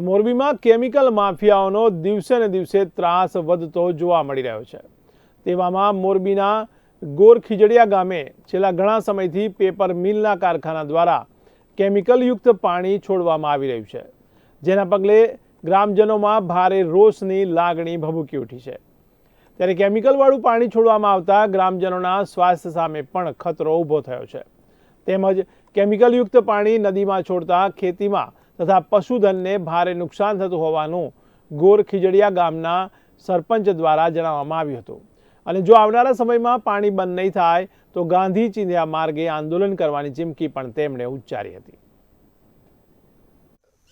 મોરબીમાં કેમિકલ માફિયાઓનો દિવસે ને દિવસે ત્રાસ વધતો જોવા મળી રહ્યો છે. તેવામાં મોરબીના ગોરખીજડિયા ગામે છેલ્લા ઘણા સમયથી પેપર મિલના કારખાના દ્વારા કેમિકલયુક્ત પાણી છોડવામાં આવી રહ્યું છે. જેના પગલે ગ્રામજનોમાં ભારે રોષની લાગણી ભભૂકી ઉઠી છે. ત્યારે કેમિકલવાળું પાણી છોડવામાં આવતા ગ્રામજનોના સ્વાસ્થ્ય સામે પણ ખતરો ઊભો થયો છે. તેમજ કેમિકલયુક્ત પાણી નદીમાં છોડતા ખેતીમાં તથા પશુધનને ભારે નુકસાન થતું હોવાનું ગોર ખીજડીયા ગામના સરપંચ દ્વારા જણાવવામાં આવ્યું હતું. અને જો આવનારા સમયમાં પાણી બંધ નહીં થાય, તો ગાંધી ચિંધ્યા માર્ગે આંદોલન કરવાની ચીમકી પણ તેમણે ઉચ્ચારી હતી.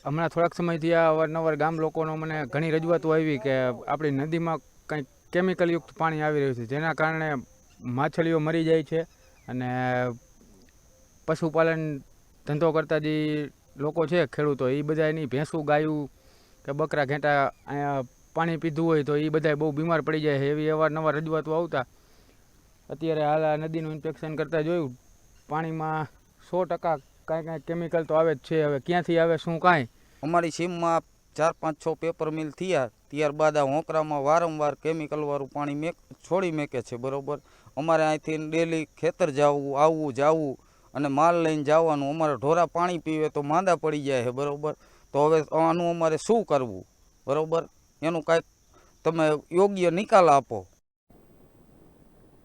હમણાં થોડાક સમયથી આ અવારનવાર ગામ લોકોનો મને ઘણી રજૂઆતો આવી કે આપણી નદીમાં કંઈક કેમિકલયુક્ત પાણી આવી રહ્યું છે, જેના કારણે માછલીઓ મરી જાય છે અને પશુપાલન ધંધો કરતા જે લોકો છે, ખેડૂતો, એ બધા એની ભેંસું, ગાયું કે બકરા ઘેંટા અહીંયા પાણી પીધું હોય તો એ બધા બહુ બીમાર પડી જાય છે. એવી અવારનવાર રજૂઆતો આવતા. અત્યારે હાલ આ નદીનું ઇન્ફેક્શન કરતાં જોયું. પાણીમાં સો ટકા કાંઈ કાંઈ કેમિકલ તો આવે જ છે. હવે ક્યાંથી આવે, શું કાંઈ? અમારી સીમમાં ચાર પાંચ છ પેપર મિલ થયા. ત્યારબાદ આ હોંકરામાં વારંવાર કેમિકલવાળું પાણી મેક, છોડી મેકે છે, બરોબર? અમારે અહીંથી ડેલી ખેતર જવું, આવવું, જાવું. અને માલ લઈને જવાનું, અમારે ઢોરા પાણી પીવે તો માંદા પડી જાય છે, બરાબર? તો હવે આનું અમારે શું કરવું? બરાબર? એનું કાંઈક તમે યોગ્ય નિકાલ આપો.